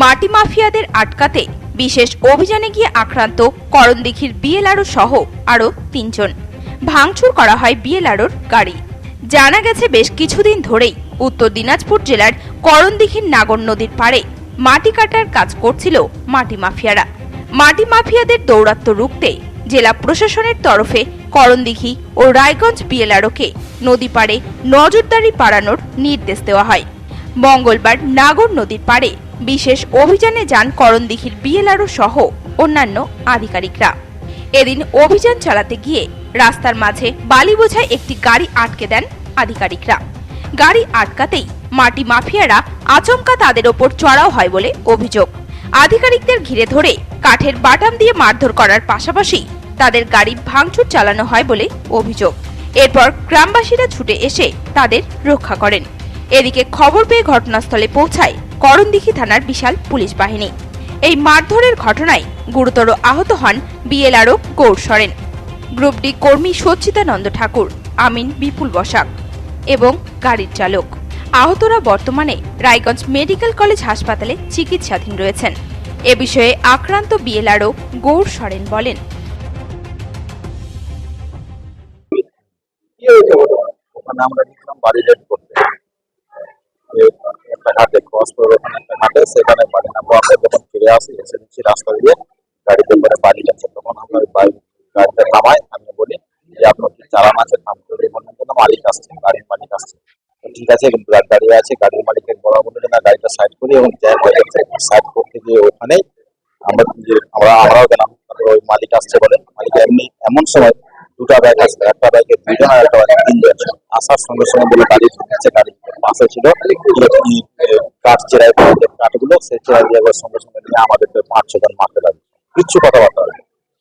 মাটি মাফিয়াদের আটকাতে বিশেষ অভিযানে গিয়ে আক্রান্ত করণদিঘির বিএলআরও সহ আরও তিনজন। ভাঙচুর করা হয় বিএলআরওর গাড়ি। জানা গেছে, বেশ কিছুদিন ধরেই উত্তর দিনাজপুর জেলার করণদিঘির নাগর নদীর পাড়ে মাটি কাটার কাজ করছিল মাটি মাফিয়ারা। মাটি মাফিয়াদের দৌরাত্ম্য রুখতে জেলা প্রশাসনের তরফে করণদিঘি ও রায়গঞ্জ বিএলআরওকে নদী পাড়ে নজরদারি বাড়ানোর নির্দেশ দেওয়া হয়। মঙ্গলবার নাগর নদীর পাড়ে বিশেষ অভিযানে যান করণদিঘির বিএলআরও সহ অন্যান্য আধিকারিকরা। এদিন অভিযান চালাতে গিয়ে রাস্তার মাঝে বালি বোঝায় একটি গাড়ি আটকে দেন আধিকারিকরা। গাড়ি আটকাতেই মাটি মাফিয়ারা আচমকা তাদের ওপর চড়াও হয় বলে অভিযোগ। আধিকারিকদের ঘিরে ধরে কাঠের বাটাম দিয়ে মারধর করার পাশাপাশি তাদের গাড়ি ভাঙচুর চালানো হয় বলে অভিযোগ। এরপর গ্রামবাসীরা ছুটে এসে তাদের রক্ষা করেন। এদিকে খবর পেয়ে ঘটনাস্থলে পৌঁছায় করণদিঘি থানার বিশাল পুলিশ বাহিনী। এই মারধরের ঘটনায় গুরুতর আহত হন BLRO Gour Soren. Group D কর্মী সচ্চিদানন্দ ঠাকুর, আমিন বিপুল বসাক এবং গাড়ির চালক। আহতরা বর্তমানে রায়গঞ্জ মেডিকেল কলেজ হাসপাতালে চিকিৎসাধীন রয়েছেন। এ বিষয়ে আক্রান্ত বিএলআরও গৌর সরেন বলেন। আমরা বাড়ি রেড করতে। ক্রস করে সেখানে বাড়ি নামবো আমরা যখন ফিরে আসি এসে দেখছি রাস্তা দিয়ে গাড়িতে করে বাড়ি যাচ্ছে, তখন আমরা গাড়িটা থামাই, আমি বলি যে, আপনার কি চালান আছে? থাম করে বললেন যে মালিক আসছে, গাড়ির মালিক আসছে। ঠিক আছে, কিন্তু গাড়ি দাঁড়িয়ে আছে, গাড়ির মালিকের বলা বলে না, গাড়িটা সাইড করি এবং জ্যাম হয়ে যাচ্ছে সাইড করতে গিয়ে ওখানেই আমরা আমরা, আমরাও গেলাম। ওই মালিক আসছে বলে, মালিক এমনি এমন সময় দুটা ব্যাগ আসছে একটা ব্যাগে দুজন আর একটা ব্যাগে তিনজন। আসার সঙ্গে সঙ্গে বলে, গাড়ি ঢুকেছে গাড়ি পাশে ছিল। চেরাই কাঠগুলো সেই চেরাই দিয়ে সঙ্গে সঙ্গে নিয়ে আমাদেরকে পাঁচ ছজন মারতে লাগে কিচ্ছু কথাবার্তা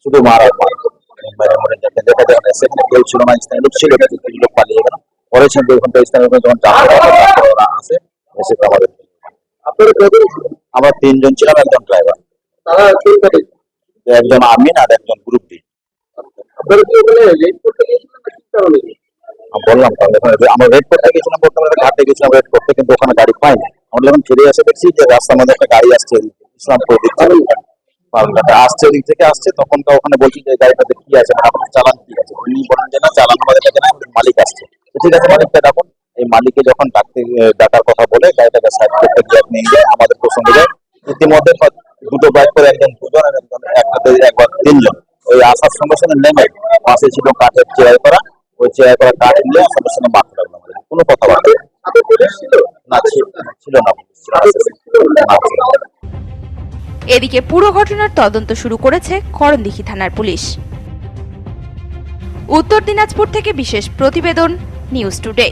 শুধু মার আর মার। মেরে মরে যাকে দেখা যায় না সেখানে কেউ ছিল না স্থানীয় লোক ছিল না কিছু লোক পালিয়ে গেল। পরে দুই ঘণ্টা স্থানীয় লোক যখন ওরা আসে এসে আমাদের আমরা তিনজন ছিলাম একজন ড্রাইভার? একজন আমিন আর একজন গ্রুপ ডি বললাম তাহলে আমরা রেড করতে গেছিলাম বলতে ঘাটে গেছিলাম রেড করতে কিন্তু ওখানে গাড়ি পাইনি। আমরা যখন ফিরে এসে দেখছি যে রাস্তার মধ্যে একটা গাড়ি আসছে ইসলামপুর দিক থেকে। পালঘাটে আসছে ওদিক থেকে আসছে তখন তো ওখানে বলছি যে গাড়িটাতে কি আছে মানে আপনার চালান কি আছে? উনি বলেন যে না, চালান আমাদের কাছে না মালিক আসছে। তো ঠিক আছে, মালিকটা ডাকুন। এই মালিককে যখন ডাকতে ডাকার কথা বলে, গাড়িটাকে সাইড করতে গিয়ে আপনি যায় আমাদের প্রসঙ্গে যায় ইতিমধ্যে দুটো বাইক করে একজন দুজন আর একজন একটাতে একবার তিনজন। ওই আসার সঙ্গে সঙ্গে নেমে পাশে ছিল কাঠের চেয়ার করা। ওই চেয়ার করা কাঠ নিয়ে সঙ্গে সঙ্গে মারতে লাগল কোনো কথাবার্তা এদিকে পুরো ঘটনার তদন্ত শুরু করেছে করণদিঘি থানার পুলিশ। উত্তর দিনাজপুর থেকে বিশেষ প্রতিবেদন, নিউজ টুডে।